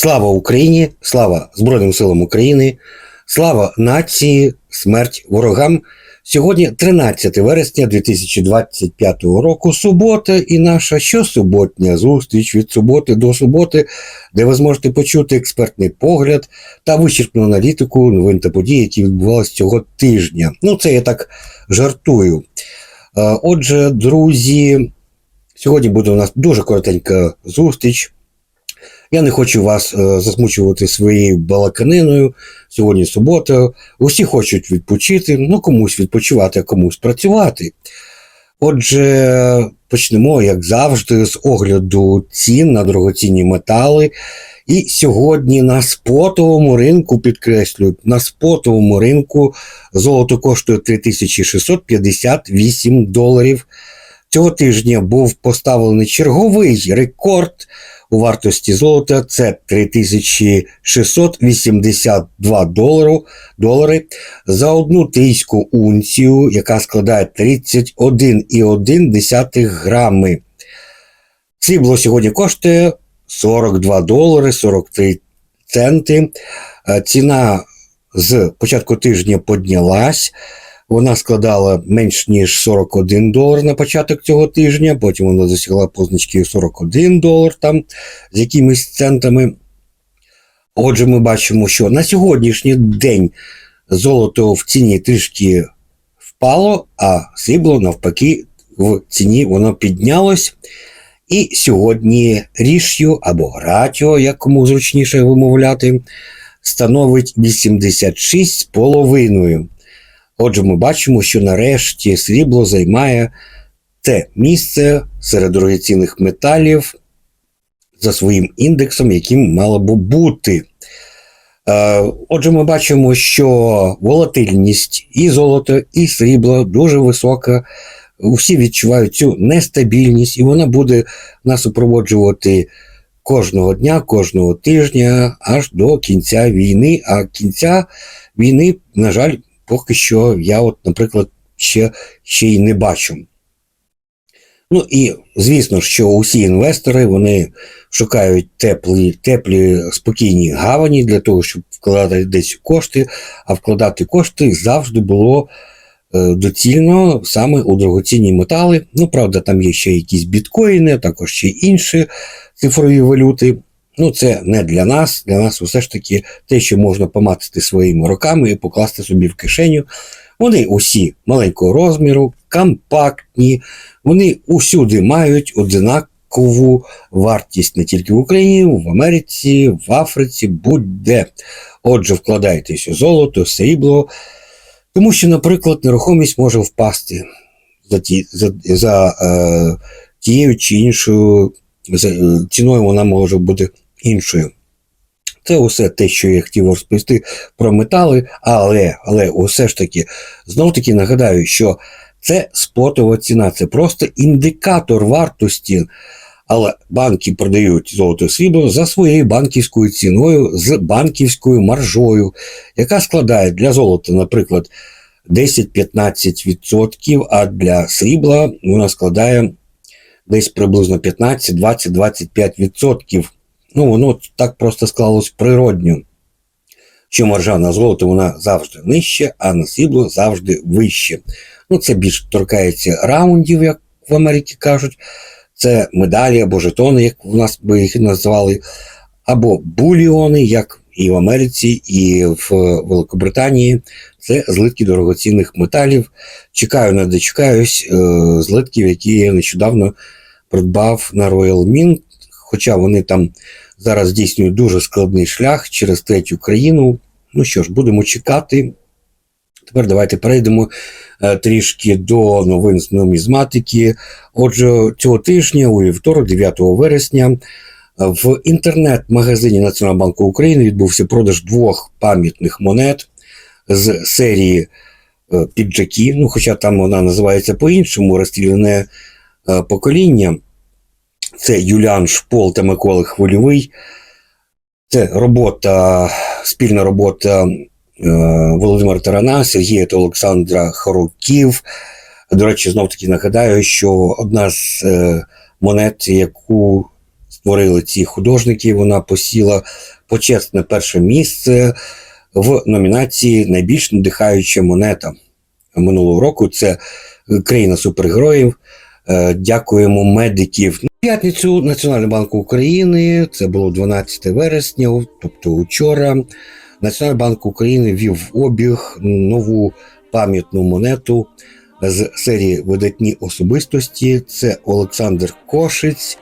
Слава Україні, слава Збройним силам України, слава нації, смерть ворогам. Сьогодні 13 вересня 2025 року, субота і наша щосуботня зустріч від суботи до суботи, де ви зможете почути експертний погляд та вичерпну аналітику новин та подій, які відбувалися цього тижня. Ну, це я так жартую. Е, Отже, друзі, сьогодні буде у нас дуже коротенька зустріч. Я не хочу вас е, засмучувати своєю балаканиною. Сьогодні субота. Усі хочуть відпочити, ну комусь відпочивати, а комусь працювати. Отже, почнемо, як завжди, з огляду цін на дорогоцінні метали. І сьогодні на спотовому ринку, підкреслюю, на спотовому ринку золото коштує 3658 доларів. Цього тижня був поставлений черговий рекорд у вартості золота це 3682 долару, долари за одну трійську унцію, яка складає 31,1 грами. Срібло сьогодні коштує 42 долари 43 центи. Е, Ціна з початку тижня піднялась. Вона складала менш ніж 41 долар на початок цього тижня, потім вона досягла позначки 41 долар там з якимись центами. Отже, ми бачимо, що на сьогоднішній день золото в ціні трішки впало, а срібло навпаки в ціні воно піднялось. І сьогодні рішю або ратіо, як кому зручніше вимовляти, становить 86,5. Отже, ми бачимо, що нарешті срібло займає те місце серед дорогоцінних металів за своїм індексом, яким мало би бути. Е, Отже, ми бачимо, що волатильність і золота, і срібла дуже висока. Усі відчувають цю нестабільність, і вона буде нас супроводжувати кожного дня, кожного тижня аж до кінця війни. А кінця війни, на жаль, поки що я, от, наприклад, ще, ще й не бачу. Ну і звісно, що усі інвестори вони шукають теплі, теплі спокійні гавані для того, щоб вкладати десь кошти, а вкладати кошти завжди було е, доцільно саме у дорогоцінні метали. Ну, правда, там є ще якісь біткоїни, також ще інші цифрові валюти. Ну, це не для нас. Для нас все ж таки те, що можна помацати своїми руками і покласти собі в кишеню. Вони усі маленького розміру, компактні, вони усюди мають одинакову вартість не тільки в Україні, в Америці, в Африці, будь-де. Отже, вкладайтеся у золото, срібло, тому що, наприклад, нерухомість може впасти за, ті, за, за е, тією чи іншою за, е, ціною вона може бути іншою. Це усе те, що я хотів розповісти про метали, але але усе ж таки, знов таки нагадаю, що це спотова ціна, це просто індикатор вартості. Але банки продають золото срібло за своєю банківською ціною з банківською маржою, яка складає для золота, наприклад, 10-15%, а для срібла вона складає десь приблизно 15, 20, 25%. Ну, воно так просто склалось природньо. Що маржа на золото вона завжди нижче, а на срібло завжди вище. Ну, це більш торкається раундів, як в Америці кажуть. Це медалі або жетони, як в нас би їх назвали, або буліони, як і в Америці, і в Великобританії. Це злитки дорогоцінних металів. Чекаю, не дочекаюсь, е, злитків, які я нещодавно придбав на Royal Mint, хоча вони там зараз здійснюють дуже складний шлях через третю країну. Ну що ж, будемо чекати. Тепер давайте перейдемо е, трішки до новин з нумізматики. Отже, цього тижня, у вівторок, 9 вересня, в інтернет-магазині Національного банку України відбувся продаж двох пам'ятних монет з серії е, піджаки. Ну, хоча там вона називається по-іншому, розстріляне е, покоління. Це Юліан Шпол та Микола Хвильовий. Це робота, спільна робота е, Володимира Тарана, Сергія та Олександра Хороків. До речі, знов таки нагадаю, що одна з е, монет, яку створили ці художники. Вона посіла почесне перше місце в номінації Найбільш надихаюча монета минулого року. Це країна супергероїв. Е, Дякуємо медиків. В П'ятницю Національний банк України, це було 12 вересня, тобто вчора. Національний банк України ввів в обіг нову пам'ятну монету з серії Видатні особистості. Це Олександр Кошиць.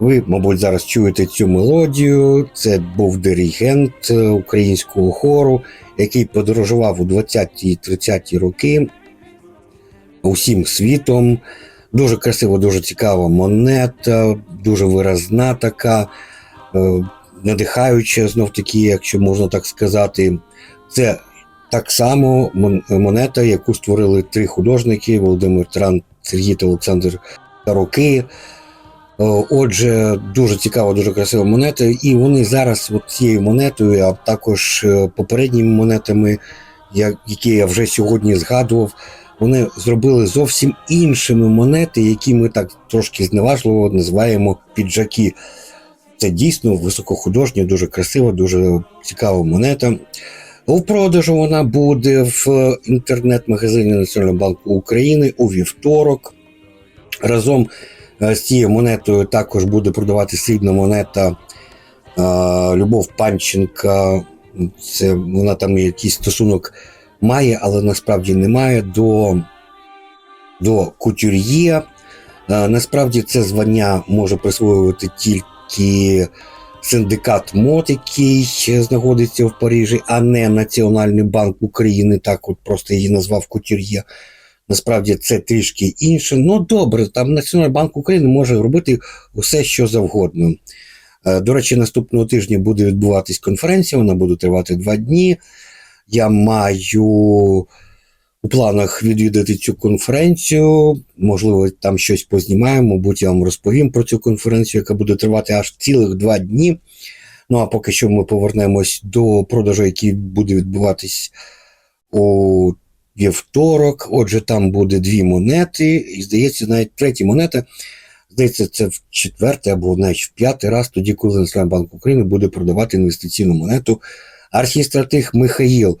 Ви, мабуть, зараз чуєте цю мелодію. Це був диригент е, українського хору, який подорожував у 20-30 роки усім світом. Дуже красива, дуже цікава монета, дуже виразна така, е, надихаюча, знов таки, якщо можна так сказати. Це так само монета, яку створили три художники: Володимир Тран, Сергій та Олександр Тароки. Е, Отже, дуже цікава, дуже красива монета. І вони зараз от цією монетою, а також е, попередніми монетами, які я вже сьогодні згадував, вони зробили зовсім іншими монети, які ми так трошки зневажливо називаємо піджаки. Це дійсно високохудожня, дуже красива, дуже цікава монета. У продажу вона буде в інтернет-магазині Національного банку України у вівторок. Разом е, з цією монетою також буде продавати срібна монета е, Любов Панченка. Це вона там є якийсь стосунок має, але насправді не має до, до кутюр'є. Е, Насправді це звання може присвоювати тільки синдикат МОД, який знаходиться в Парижі, а не Національний банк України. Так, от просто її назвав кутюр'є. Насправді це трішки інше. Ну добре, там Національний банк України може робити усе, що завгодно. Е, До речі, наступного тижня буде відбуватись конференція, вона буде тривати два дні. Я маю у планах відвідати цю конференцію. Можливо, там щось познімаємо, мабуть, я вам розповім про цю конференцію, яка буде тривати аж цілих два дні. Ну а поки що ми повернемось до продажу, який буде відбуватись у вівторок. Отже, там буде дві монети, і здається, навіть третя монета. Здається, це в четвертий або навіть в п'ятий раз, тоді, коли Національний банк України буде продавати інвестиційну монету архістратиг Михаїл.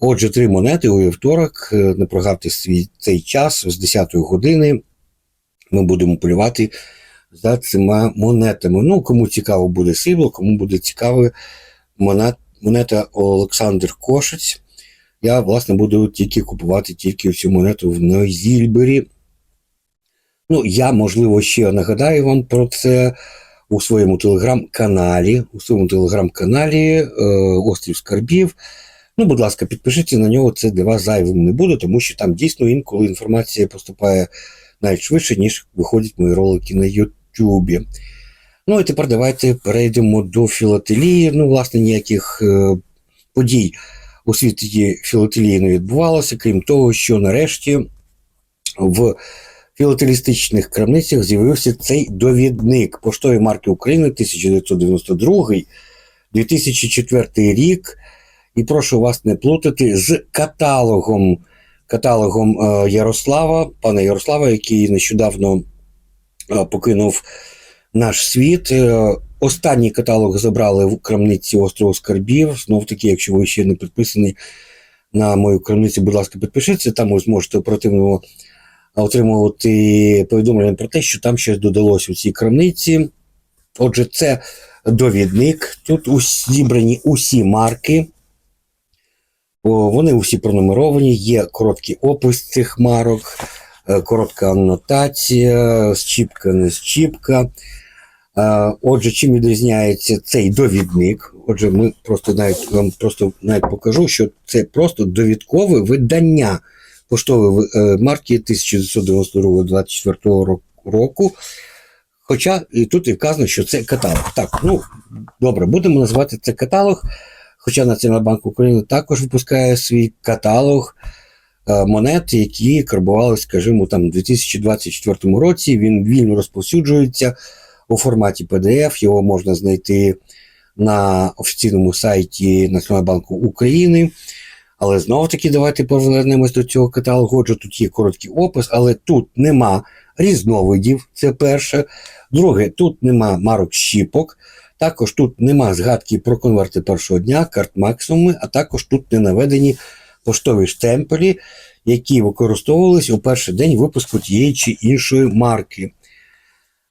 Отже, три монети у вівторок. Е, Не прогавте свій цей час з 10 години. Ми будемо полювати за цими монетами. Ну, кому цікаво буде срібло, кому буде цікаво монет, монета Олександр Кошець. Я, власне, буду тільки купувати тільки цю монету в Нойзільбері. Ну, я, можливо, ще нагадаю вам про це у своєму телеграм-каналі. У своєму телеграм-каналі е, Острів Скарбів. Ну, будь ласка, підпишіться на нього, це для вас зайвим не буде, тому що там дійсно інколи інформація поступає навіть швидше, ніж виходять мої ролики на Ютубі. Ну і тепер давайте перейдемо до філателії. Ну, власне, ніяких е, подій у світі філателії не відбувалося, крім того, що нарешті в філателістичних крамницях з'явився цей довідник поштової марки України 1992 2004 рік. І прошу вас не плутати з каталогом, каталогом е, Ярослава, пана Ярослава, який нещодавно е, покинув наш світ. Е, Останній каталог забрали в крамниці острову Скарбів. Знов таки, якщо ви ще не підписані на мою крамницю, будь ласка, підпишіться, там ви зможете оперативно отримувати повідомлення про те, що там щось додалося у цій крамниці. Отже, це довідник. Тут зібрані усі марки. Вони усі пронумеровані, є короткий опис цих марок, е, коротка анотація, щіпка, не щіпка. Е, Отже, чим відрізняється цей довідник? Отже, ми просто навіть вам просто навіть покажу, що це просто довідкове видання поштової е, марки 1992-24 року. Хоча і тут і вказано, що це каталог. Так, ну добре, будемо називати це каталог. Хоча Національний банк України також випускає свій каталог е, монет, які карбували, скажімо, там у 2024 році. Він вільно розповсюджується у форматі PDF. Його можна знайти на офіційному сайті Національного банку України. Але знову таки, давайте повернемось до цього каталогу. Отже, тут є короткий опис, але тут нема різновидів. Це перше. Друге, тут нема марок щіпок. Також тут нема згадки про конверти першого дня, карт максимуми, а також тут не наведені поштові штемпелі, які використовувалися у перший день випуску тієї чи іншої марки.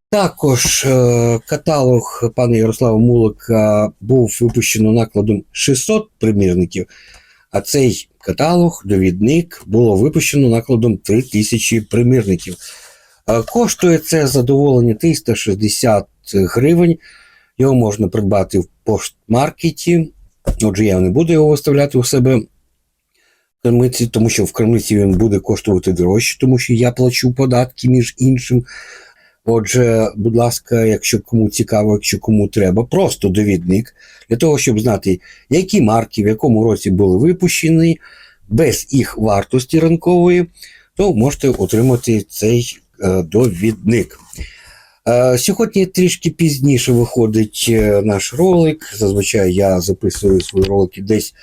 Також е, каталог пана Ярослава Мулика був випущено накладом 600 примірників, а цей каталог, довідник, було випущено накладом 3000 примірників. Коштує це задоволення 360 гривень. Його можна придбати в поштмаркеті. Отже, я не буду його виставляти у себе в крамниці, тому що в крамниці він буде коштувати дорожче, тому що я плачу податки між іншим. Отже, будь ласка, якщо кому цікаво, якщо кому треба, просто довідник для того, щоб знати, які марки в якому році були випущені, без їх вартості ринкової, то можете отримати цей е, довідник. Е, Сьогодні трішки пізніше виходить е, наш ролик. Зазвичай я записую свої ролики десь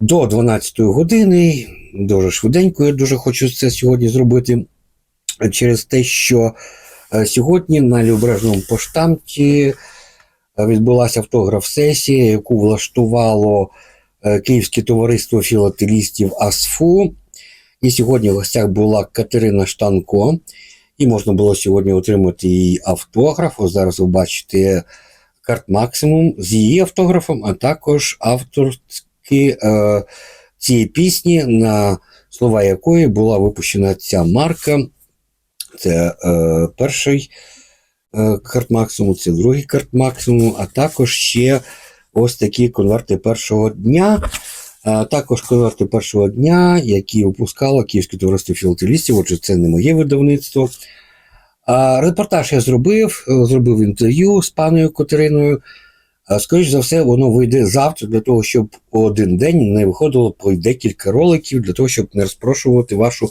до 12 години. Дуже швиденько, я дуже хочу це сьогодні зробити через те, що сьогодні на Лівобережному поштамті е, відбулася автограф-сесія, яку влаштувало е, Київське товариство філателістів АСФУ. І сьогодні в гостях була Катерина Штанко. І можна було сьогодні отримати її автограф. Ось зараз ви бачите карт максимум з її автографом, а також авторські е, цієї пісні, на слова якої була випущена ця марка. Це е, перший е, карт максимум, це другий карт максимум, а також ще ось такі конверти першого дня. А також конверти першого дня, які випускало Київське товариство філателістів, отже, це не моє видавництво. А репортаж я зробив, е, зробив інтерв'ю з паною Катериною. А, Скоріш за все, воно вийде завтра для того, щоб один день не виходило по декілька роликів, для того, щоб не розпрошувати вашу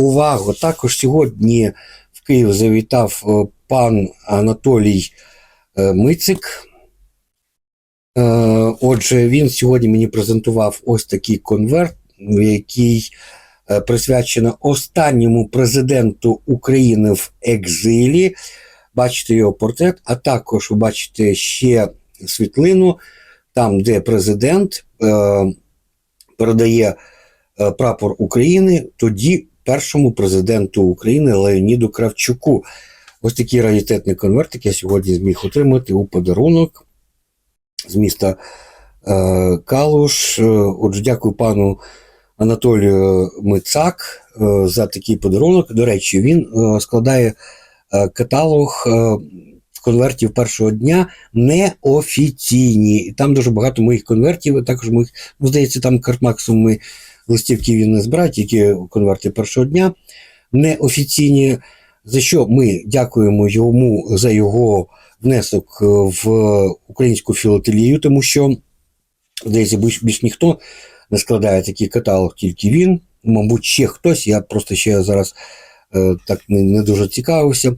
увагу. Також сьогодні в Київ завітав е, пан Анатолій е, Мицик. Е, Отже, він сьогодні мені презентував ось такий конверт, який присвячено останньому президенту України в екзилі. Бачите його портрет, а також ви бачите ще світлину, там, де президент передає прапор України тоді першому президенту України Леоніду Кравчуку. Ось такий раритетний конвертик я сьогодні зміг отримати у подарунок з міста е, Калуш. Е, Отже, дякую пану Анатолію Мицак е, за такий подарунок. До речі, він е, складає е, каталог е, конвертів першого дня неофіційні. Там дуже багато моїх конвертів, і також моїх, ну, здається, там картмаксимум листівки він не збирає, тільки конверти першого дня. Неофіційні, за що ми дякуємо йому за його внесок в українську філателію, тому що, здається, більш, більш ніхто не складає такий каталог, тільки він. Мабуть, ще хтось. Я просто ще зараз е, так не, не дуже цікавився.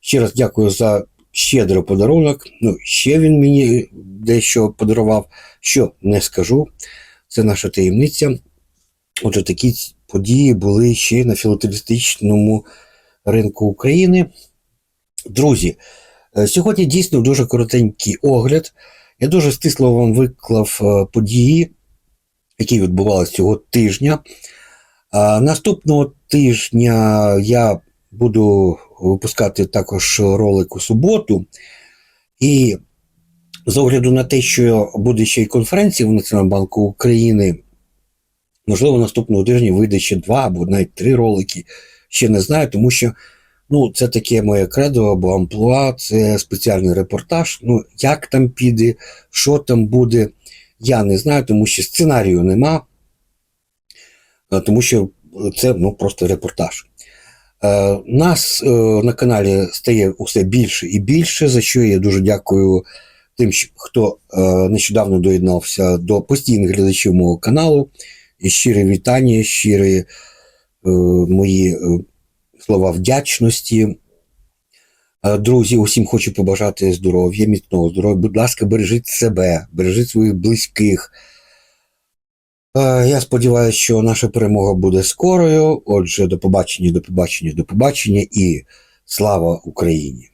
Ще раз дякую за щедрий подарунок. Ну, ще він мені дещо подарував, що не скажу. Це наша таємниця. Отже, такі події були ще на філателістичному ринку України. Друзі, е, сьогодні дійсно дуже коротенький огляд. Я дуже стисло вам виклав е, події, які відбувалися цього тижня. Наступного тижня я буду випускати також ролик у суботу. І з огляду на те, що буде ще й конференція в Національному банку України, можливо, наступного тижня вийде ще два або навіть три ролики. Ще не знаю, тому що ну, це таке моє кредо або амплуа, це спеціальний репортаж. Ну, як там піде, що там буде, я не знаю, тому що сценарію нема, е, тому що це ну, просто репортаж. Е, Нас е, на каналі стає усе більше і більше, за що я дуже дякую тим, хто нещодавно доєднався до постійних глядачів мого каналу. І щире вітання, щирі е, мої е, слова вдячності. Е, Друзі, усім хочу побажати здоров'я, міцного здоров'я. Будь ласка, бережіть себе, бережіть своїх близьких. Е, Я сподіваюся, що наша перемога буде скорою. Отже, до побачення, до побачення, до побачення і слава Україні!